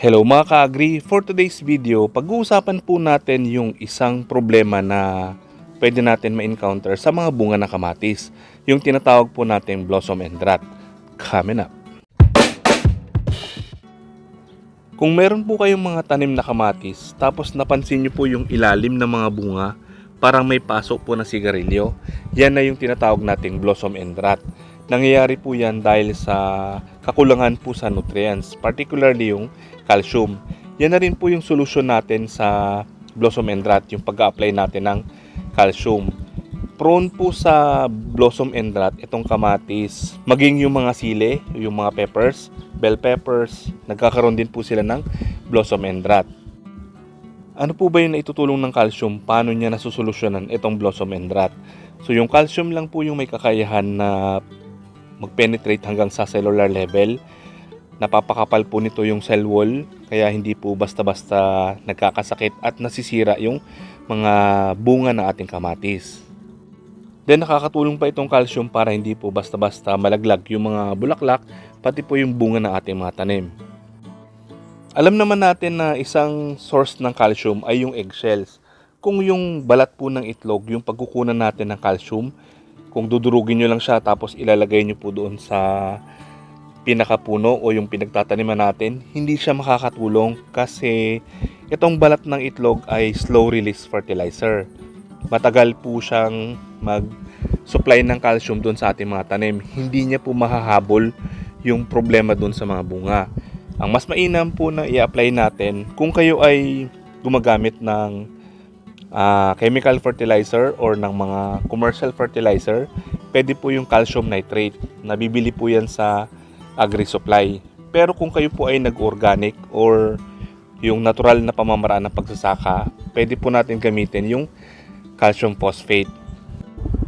Hello mga ka-agri, for today's video, pag-uusapan po natin yung isang problema na pwede natin ma-encounter sa mga bunga ng kamatis, yung tinatawag po natin blossom and rot. Coming up. Kung meron po kayong mga tanim na kamatis, tapos napansin nyo po yung ilalim ng mga bunga, parang may pasok po na sigarilyo, yan na yung tinatawag nating blossom and rot. Nangyayari po yan dahil sa kakulangan po sa nutrients, particularly yung calcium. Yan na rin po yung solusyon natin sa blossom and rot, yung pag-apply natin ng calcium. Prone po sa blossom and rot itong kamatis, maging yung mga sile, yung mga peppers, bell peppers, nagkakaroon din po sila ng blossom and rot. Ano po ba yung naitutulong ng calcium? Paano niya nasusolusyonan itong blossom and rot? So yung calcium lang po yung may kakayahan na mag-penetrate hanggang sa cellular level. Napapakapal po nito yung cell wall, kaya hindi po basta-basta nagkakasakit at nasisira yung mga bunga ng ating kamatis. Then nakakatulong pa itong calcium para hindi po basta-basta malaglag yung mga bulaklak, pati po yung bunga ng ating mga tanim. Alam naman natin na isang source ng calcium ay yung eggshells. Kung yung balat po ng itlog, yung pagkukunan natin ng calcium, kung dudurugin nyo lang siya tapos ilalagay nyo po doon sa pinakapuno o yung pinagtataniman natin, hindi siya makakatulong kasi itong balat ng itlog ay slow release fertilizer. Matagal po siyang mag-supply ng calcium doon sa ating mga tanim. Hindi niya po mahahabol yung problema doon sa mga bunga. Ang mas mainam po na i-apply natin kung kayo ay gumagamit ng ah, chemical fertilizer or ng mga commercial fertilizer, pwede po yung calcium nitrate. Nabibili po yan sa agri-supply. Pero kung kayo po ay nag-organic or yung natural na pamamaraan ng pagsasaka, pwede po natin gamitin yung calcium phosphate.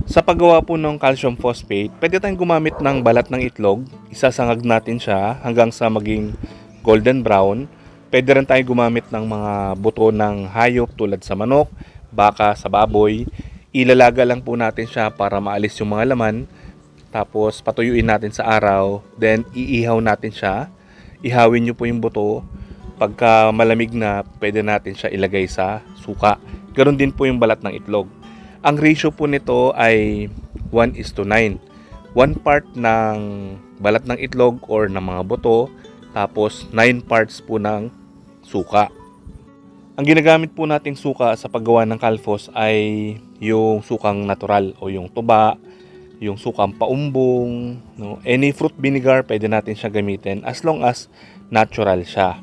Sa paggawa po ng calcium phosphate, pwede tayong gumamit ng balat ng itlog, isasangag natin siya hanggang sa maging golden brown. Pwede rin tayong gumamit ng mga buto ng hayop tulad sa manok, baka, sa baboy. Ilalaga lang po natin siya para maalis yung mga laman. Tapos patuyuin natin sa araw, then iihaw natin siya. Ihawin nyo po yung buto. Pagka malamig na, pwede natin siya ilagay sa suka. Ganon din po yung balat ng itlog. Ang ratio po nito ay 1 is to 9. One part ng balat ng itlog or ng mga buto, tapos 9 parts po ng suka. Ang ginagamit po nating suka sa paggawa ng kalfos ay yung sukang natural o yung tuba, yung sukang paumbong, no? any fruit vinegar pwede natin siya gamitin as long as natural siya.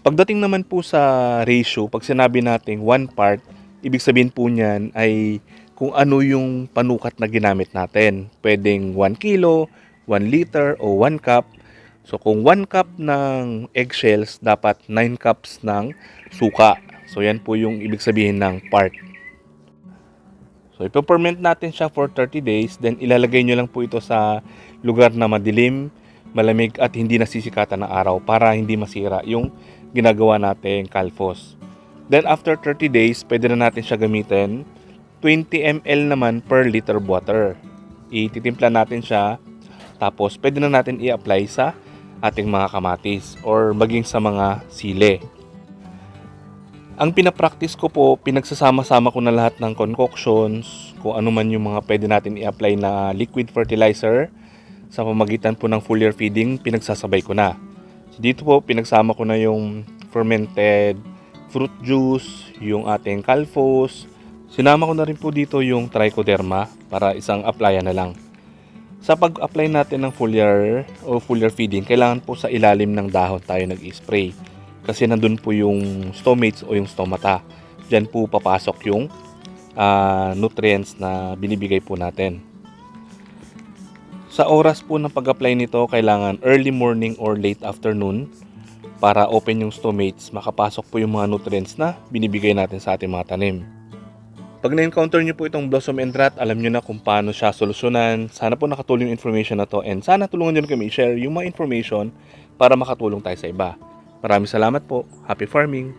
Pagdating naman po sa ratio, pag sinabi nating one part, ibig sabihin po niyan ay kung ano yung panukat na ginamit natin. Pwedeng 1 kilo, 1 liter o 1 cup. So kung 1 cup ng eggshells, dapat 9 cups ng suka. So yan po yung ibig sabihin ng part. So ipo-ferment natin siya for 30 days, then ilalagay nyo lang po ito sa lugar na madilim, malamig at hindi nasisikatan ng araw para hindi masira yung ginagawa nating kalfos. Then after 30 days, pwede na natin siya gamitin. 20 ml naman per liter water. Ititimpla natin siya. Tapos pwede na natin i-apply sa ating mga kamatis or maging sa mga sile. Ang pinapractice ko po, pinagsasama-sama ko na lahat ng concoctions, kung ano man yung mga pwede natin i-apply na liquid fertilizer sa pamagitan po ng foliar feeding, pinagsasabay ko na. So dito po, pinagsama ko na yung fermented fruit juice, yung ating kalfos. Sinama ko na rin po dito yung trichoderma para isang applyan na lang. Sa pag-apply natin ng foliar o foliar feeding, kailangan po sa ilalim ng dahon tayo nag-spray. Kasi nandun po yung stomates o yung stomata. Diyan po papasok yung ah, nutrients na binibigay po natin. Sa oras po ng pag-apply nito, kailangan early morning or late afternoon para open yung stomates, makapasok po yung mga nutrients na binibigay natin sa ating mga tanim. Pag na-encounter nyo po itong blossom and rot, alam nyo na kung paano siya solusyonan. Sana po nakatulong yung information na to and sana tulungan nyo kami i-share yung mga information para makatulong tayo sa iba. Maraming salamat po. Happy farming!